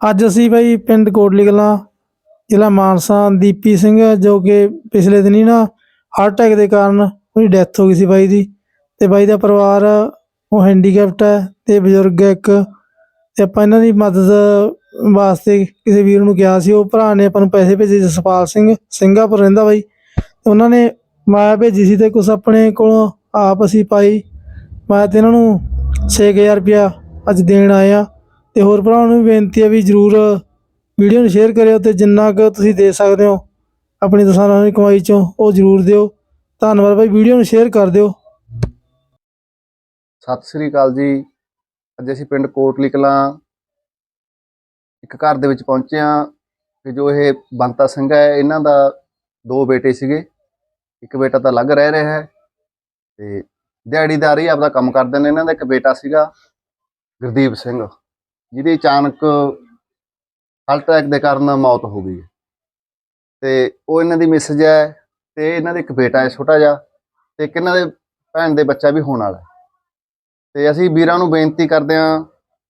ਅੱਜ ਅਸੀਂ ਬਾਈ ਪਿੰਡ ਕੋਟਲੀ ਕਲਾਂ ਜ਼ਿਲ੍ਹਾ ਮਾਨਸਾ ਦੀਪੀ ਸਿੰਘ, ਜੋ ਕਿ ਪਿਛਲੇ ਦਿਨੀ ਨਾ ਹਾਰਟ ਅਟੈਕ ਦੇ ਕਾਰਨ ਉਹਦੀ ਡੈਥ ਹੋ ਗਈ ਸੀ ਬਾਈ ਦੀ ਤੇ ਬਾਈ ਦਾ ਪਰਿਵਾਰ ਉਹ ਹੈਂਡੀਕੈਪਟ ਹੈ ਤੇ ਬਜ਼ੁਰਗ ਹੈ ਇੱਕ ਤੇ ਆਪਾਂ ਇਹਨਾਂ ਦੀ ਮਦਦ ਵਾਸਤੇ ਕਿਸੇ ਵੀਰ ਨੂੰ ਕਿਹਾ ਸੀ, ਉਹ ਭਰਾ ਨੇ ਆਪਾਂ ਨੂੰ ਪੈਸੇ ਭੇਜੇ ਜਸਪਾਲ ਸਿੰਘ, ਸਿੰਗਾਪੁਰ ਰਹਿੰਦਾ ਬਾਈ ਉਹਨਾਂ ਨੇ ਮਾਇਆ ਭੇਜੀ ਸੀ ਤੇ ਕੁਝ ਆਪਣੇ ਕੋਲੋਂ ਆਪ ਅਸੀਂ ਪਾਈ ਮੈਂ ਤੇ ਇਹਨਾਂ ਨੂੰ 6000 ਰੁਪਇਆ ਅੱਜ ਦੇਣ ਆਇਆ ਤੇ ਹੋਰ ਭਰਾਵਾਂ ਨੂੰ ਵੀ ਬੇਨਤੀ ਹੈ ਵੀ ਜਰੂਰ ਵੀਡੀਓ ਨੂੰ ਸ਼ੇਅਰ ਕਰਿਓ ਤੇ ਜਿੰਨਾ ਕੁ ਤੁਸੀਂ ਦੇ ਸਕਦੇ ਹੋ ਆਪਣੀ ਦਸਾਨਾਂ ਦੀ ਕਮਾਈ ਚੋਂ ਉਹ ਜਰੂਰ ਦਿਓ। ਧੰਨਵਾਦ ਬਾਈ, ਵੀਡੀਓ ਨੂੰ ਸ਼ੇਅਰ ਕਰ ਦਿਓ। ਸਤਿ ਸ੍ਰੀ ਅਕਾਲ ਜੀ। ਅੱਜ ਅਸੀਂ ਪਿੰਡ ਕੋਟਲੀ ਕਲਾਂ ਇੱਕ ਘਰ ਦੇ ਵਿੱਚ ਪਹੁੰਚੇ ਹਾਂ ਕਿ ਜੋ ਇਹ ਬੰਤਾ ਸਿੰਘ ਹੈ, ਇਹਨਾਂ ਦਾ ਦੋ ਬੇਟੇ ਸੀਗੇ। ਇੱਕ ਬੇਟਾ ਤਾਂ ਅਲੱਗ ਰਹਿ ਰਿਹਾ ਹੈ ਤੇ ਦਿਹਾੜੀਦਾਰ ਹੀ ਆਪਦਾ ਕੰਮ ਕਰਦੇ ਨੇ। ਇਹਨਾਂ ਦਾ ਇੱਕ ਬੇਟਾ ਸੀਗਾ ਗੁਰਦੀਪ ਸਿੰਘ। ਜਿਹਦੀ ਅਚਾਨਕ ਹਾਰਟ ਅਟੈਕ ਦੇ ਕਾਰਨ ਮੌਤ ਹੋ ਗਈ ਹੈ। ਤੇ ਉਹ ਇਹਨਾਂ ਦੀ ਮਿਸਜ ਹੈ ਤੇ ਇਹਨਾਂ ਦਾ ਇੱਕ ਬੇਟਾ ਹੈ ਛੋਟਾ ਜਿਹਾ ਤੇ ਇੱਕ ਇਹਨਾਂ ਦੇ ਭੈਣ ਦੇ ਬੱਚਾ ਵੀ ਹੋਣ ਵਾਲਾ ਹੈ। ਤੇ ਅਸੀਂ ਵੀਰਾਂ ਨੂੰ ਬੇਨਤੀ ਕਰਦੇ ਹਾਂ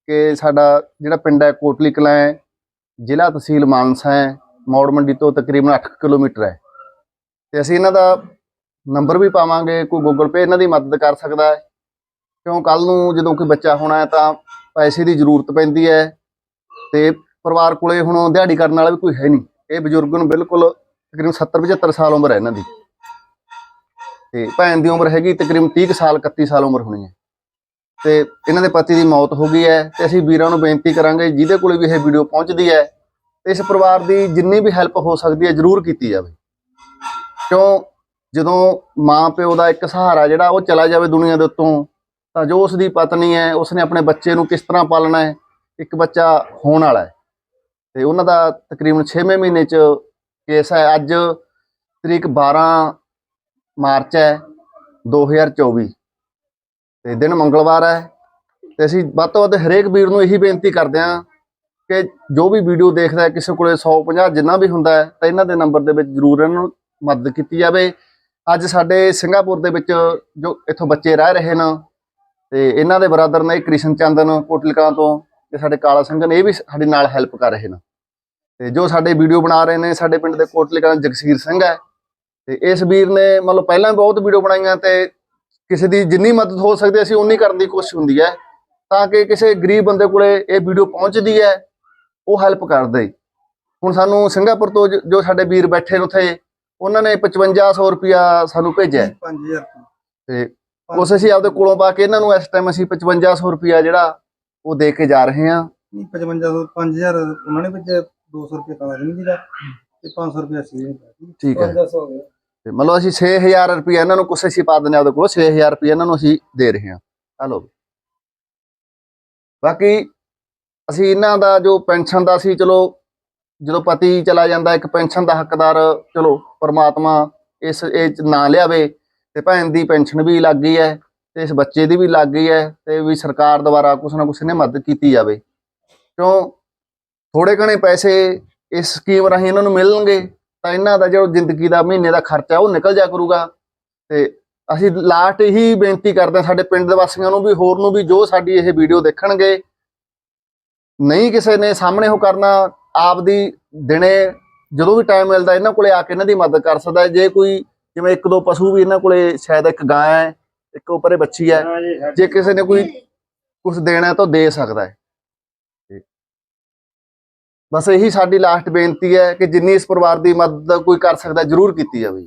ਕਿ ਸਾਡਾ ਜਿਹੜਾ ਪਿੰਡ ਹੈ ਕੋਟਲੀ ਕਲਾਂ ਹੈ, ਜ਼ਿਲ੍ਹਾ ਤਹਿਸੀਲ ਮਾਨਸਾ ਹੈ, ਮੌੜ ਮੰਡੀ ਤੋਂ ਤਕਰੀਬਨ 8 ਕਿਲੋਮੀਟਰ ਹੈ। ਤੇ ਅਸੀਂ ਇਹਨਾਂ ਦਾ ਨੰਬਰ ਵੀ ਪਾਵਾਂਗੇ, ਕੋਈ ਗੂਗਲ ਪੇ ਇਹਨਾਂ ਦੀ ਮਦਦ ਕਰ ਸਕਦਾ ਹੈ। ਕਿਉਂ ਕੱਲ ਨੂੰ ਜਦੋਂ ਕੋਈ ਬੱਚਾ ਹੋਣਾ ਹੈ ਤਾਂ ਪੈਸੇ ਦੀ ਜ਼ਰੂਰਤ ਪੈਂਦੀ ਹੈ ਤੇ ਪਰਿਵਾਰ ਕੋਲੇ ਹੁਣ ਦਿਹਾੜੀ ਕਰਨ ਵਾਲਾ ਵੀ ਕੋਈ ਹੈ ਨਹੀਂ। ਇਹ ਬਜ਼ੁਰਗ ਨੂੰ ਬਿਲਕੁਲ ਤਕਰੀਬਨ 70 75 ਸਾਲ ਉਮਰ ਹੈ ਇਹਨਾਂ ਦੀ। ਤੇ ਭੈਣ ਦੀ ਉਮਰ ਹੈਗੀ ਤਕਰੀਬਨ 30 ਕੁ ਸਾਲ 31 ਸਾਲ ਉਮਰ ਹੋਣੀ ਹੈ। ਤੇ ਇਹਨਾਂ ਦੇ ਪਤੀ ਦੀ ਮੌਤ ਹੋ ਗਈ ਹੈ ਤੇ ਅਸੀਂ ਵੀਰਾਂ ਨੂੰ ਬੇਨਤੀ ਕਰਾਂਗੇ ਜਿਹਦੇ ਕੋਲੇ ਵੀ ਇਹ ਵੀਡੀਓ ਪਹੁੰਚਦੀ ਹੈ ਤੇ ਇਸ ਪਰਿਵਾਰ ਦੀ ਜਿੰਨੀ ਵੀ ਹੈਲਪ ਹੋ ਸਕਦੀ ਹੈ ਜ਼ਰੂਰ ਕੀਤੀ ਜਾਵੇ। ਕਿਉਂ? ਜਦੋਂ ਮਾਂ ਪਿਓ ਦਾ ਇੱਕ ਸਹਾਰਾ ਜਿਹੜਾ ਉਹ ਚਲਾ ਜਾਵੇ ਦੁਨੀਆ ਦੇ ਉੱਤੋਂ ਤਾਂ ਜੋ ਉਸ ਦੀ ਪਤਨੀ ਹੈ, ਉਸਨੇ ਆਪਣੇ ਬੱਚੇ ਨੂੰ ਕਿਸ ਤਰ੍ਹਾਂ ਪਾਲਣਾ ਹੈ, ਇੱਕ ਬੱਚਾ ਹੋਣ ਵਾਲਾ ਹੈ। ਤੇ ਉਹਨਾਂ ਦਾ ਤਕਰੀਬਨ 6ਵੇਂ ਮਹੀਨੇ ਚ ਕੇਸ ਹੈ। ਅੱਜ ਤਰੀਕ 12 ਮਾਰਚ ਹੈ 2024 ਤੇ ਦਿਨ ਮੰਗਲਵਾਰ ਹੈ। ਤੇ ਅਸੀਂ ਵੱਧ ਤੋਂ ਵੱਧ ਹਰੇਕ ਵੀਰ ਨੂੰ ਇਹੀ ਬੇਨਤੀ ਕਰਦੇ ਹਾਂ ਕਿ ਜੋ ਵੀ ਵੀਡੀਓ ਦੇਖਦਾ ਹੈ, ਕਿਸੇ ਕੋਲੇ 150 ਜਿੰਨਾ ਵੀ ਹੁੰਦਾ ਹੈ, ਤਾਂ ਇਹਨਾਂ ਦੇ ਨੰਬਰ ਦੇ ਵਿੱਚ ਜ਼ਰੂਰ ਇਹਨਾਂ ਨੂੰ ਮਦਦ ਕੀਤੀ ਜਾਵੇ। ਅੱਜ ਸਾਡੇ ਸਿੰਗਾਪੁਰ ਦੇ ਵਿੱਚ ਜੋ ਇੱਥੋਂ ਬੱਚੇ ਰਹਿ ਰਹੇ ਨੇ ਤੇ ਇਹਨਾਂ ਦੇ ਬ੍ਰਦਰ ਨੇ ਕ੍ਰਿਸ਼ਨ ਚੰਦਨ ਕੋਟਲਕਾਂ ਤੋਂ ਤੇ ਸਾਡੇ ਕਾਲਾ ਸਿੰਘ ਨੇ ਇਹ ਵੀ ਸਾਡੇ ਨਾਲ ਹੈਲਪ ਕਰ ਰਹੇ ਨੇ। ਤੇ ਜੋ ਸਾਡੇ ਵੀਡੀਓ ਬਣਾ ਰਹੇ ਨੇ ਸਾਡੇ ਪਿੰਡ ਦੇ ਕੋਟਲਕਾਂ ਦਾ ਜਗਸੀਰ ਸਿੰਘ ਹੈ। ਤੇ ਇਸ ਵੀਰ ਨੇ ਮਤਲਬ ਪਹਿਲਾਂ ਬਹੁਤ ਵੀਡੀਓ ਬਣਾਈਆਂ ਤੇ ਕਿਸੇ ਦੀ ਜਿੰਨੀ ਮਦਦ ਹੋ ਸਕਦੀ ਅਸੀਂ ਉਨੀ ਕਰਨ ਦੀ ਕੋਸ਼ਿਸ਼ ਹੁੰਦੀ ਹੈ। ਤਾਂ ਕਿ ਕਿਸੇ ਗਰੀਬ ਬੰਦੇ ਕੋਲੇ ਇਹ ਵੀਡੀਓ ਪਹੁੰਚਦੀ ਹੈ ਉਹ ਹੈਲਪ ਕਰਦੇ। ਹੁਣ ਸਾਨੂੰ ਸਿੰਗਾਪੁਰ ਤੋਂ ਜ- ਸਾਡੇ ਵੀਰ ਬੈਠੇ ਨੇ ਉੱਥੇ ਉਹਨਾਂ ਨੇ 5500 ਰੁਪਿਆ ਸਾਨੂੰ ਭੇਜਿਆ। ਹੈ 5000 ਤੇ ਉਸ ਅਸੀਂ ਆਪਦੇ ਕੋਲੋਂ ਪਾ ਕੇ ਇਹਨਾਂ ਨੂੰ ਇਸ ਟਾਈਮ ਅਸੀਂ 5500 ਰੁਪਿਆ ਜਿਹੜਾ ਉਹ ਦੇ ਕੇ ਜਾ ਰਹੇ ਹਾਂ। ਨਹੀਂ 5500 5000 ਉਹਨਾਂ ਨੇ ਵਿੱਚ 200 ਰੁਪਏ ਕਾਲਾ ਸਿੰਘ ਜੀ ਦਾ ਤੇ 500 ਰੁਪਏ ਸੀ। ਠੀਕ ਹੈ। 5500 ਹੋ ਗਿਆ। ਤੇ ਮਤਲਬ ਅਸੀਂ 6000 ਰੁਪਿਆ ਇਹਨਾਂ ਨੂੰ ਕੁਛ ਅਸੀਂ ਪਾ ਦਿੰਦੇ ਆਪਦੇ ਕੋਲ 6000 ਰੁਪਿਆ ਇਹਨਾਂ ਨੂੰ ਅਸੀਂ ਦੇ ਰਹੇ ਹਾਂ। ਹਲੋ ਬਾਕੀ ਅਸੀਂ ਇਹਨਾਂ ਦਾ ਜੋ ਪੈਨਸ਼ਨ ਦਾ ਸੀ ਚਲੋ ਜਦੋਂ ਪਤੀ ਚਲਾ ਜਾਂਦਾ ਇੱਕ ਪੈਨਸ਼ਨ ਦਾ ਹੱਕਦਾਰ ਚਲੋ ਪ੍ਰਮਾਤਮਾ ਇਸ ਇਹ ਨਾ ਲਿਆਵੇ। ਤੇ ਭੈਣ ਦੀ ਪੈਨਸ਼ਨ ਵੀ ਲੱਗ ਗਈ ਹੈ ਤੇ ਇਸ ਬੱਚੇ ਦੀ ਵੀ ਲੱਗ ਗਈ ਹੈ ਤੇ ਵੀ ਸਰਕਾਰ ਦੁਆਰਾ ਕੁਛ ਨਾ ਕੁਛ ਨੇ ਮਦਦ ਕੀਤੀ ਜਾਵੇ। ਕਿਉਂ? ਥੋੜੇ ਘਣੇ ਪੈਸੇ ਇਸ ਸਕੀਮ ਰਾਹੀਂ ਇਹਨਾਂ ਨੂੰ ਮਿਲਣਗੇ, ਤਾਂ ਇਹਨਾਂ ਦਾ ਜੋ ਜ਼ਿੰਦਗੀ ਦਾ ਮਹੀਨੇ ਦਾ ਖਰਚਾ ਉਹ ਨਿਕਲ ਜਾ ਕਰੂਗਾ। ਤੇ ਅਸੀਂ ਲਾਸਟ ਇਹੀ ਬੇਨਤੀ ਕਰਦੇ ਹਾਂ ਸਾਡੇ ਪਿੰਡ ਦੇ ਵਾਸੀਆਂ ਨੂੰ ਵੀ, ਹੋਰ ਨੂੰ ਵੀ ਜੋ ਸਾਡੀ ਇਹ ਵੀਡੀਓ ਦੇਖਣਗੇ, ਨਹੀਂ ਕਿਸੇ ਨੇ ਸਾਹਮਣੇ ਉਹ ਕਰਨਾ, ਆਪ ਦੀ ਦਿਨੇ ਜਦੋਂ ਵੀ ਟਾਈਮ ਮਿਲਦਾ ਇਹਨਾਂ ਕੋਲੇ ਆ ਕੇ ਇਹਨਾਂ ਦੀ ਮਦਦ ਕਰ ਸਕਦਾ ਜੇ ਕੋਈ ਜਿਵੇਂ ਇੱਕ ਦੋ ਪਸ਼ੂ ਵੀ ਇਹਨਾਂ ਕੋਲੇ ਸ਼ਾਇਦ ਇੱਕ ਗਾਂ ਹੈ ਇੱਕ ਉੱਪਰੇ ਬੱਚੀ ਹੈ ਜੇ ਕਿਸੇ ਨੇ ਕੋਈ ਕੁਝ ਦੇਣਾ ਤਾਂ ਦੇ ਸਕਦਾ ਹੈ। ਬਸ ਇਹੀ ਸਾਡੀ ਲਾਸਟ ਬੇਨਤੀ ਹੈ ਕਿ ਜਿੰਨੀ ਇਸ ਪਰਿਵਾਰ ਦੀ ਮਦਦ ਕੋਈ ਕਰ ਸਕਦਾ ਜ਼ਰੂਰ ਕੀਤੀ ਜਾਵੇ।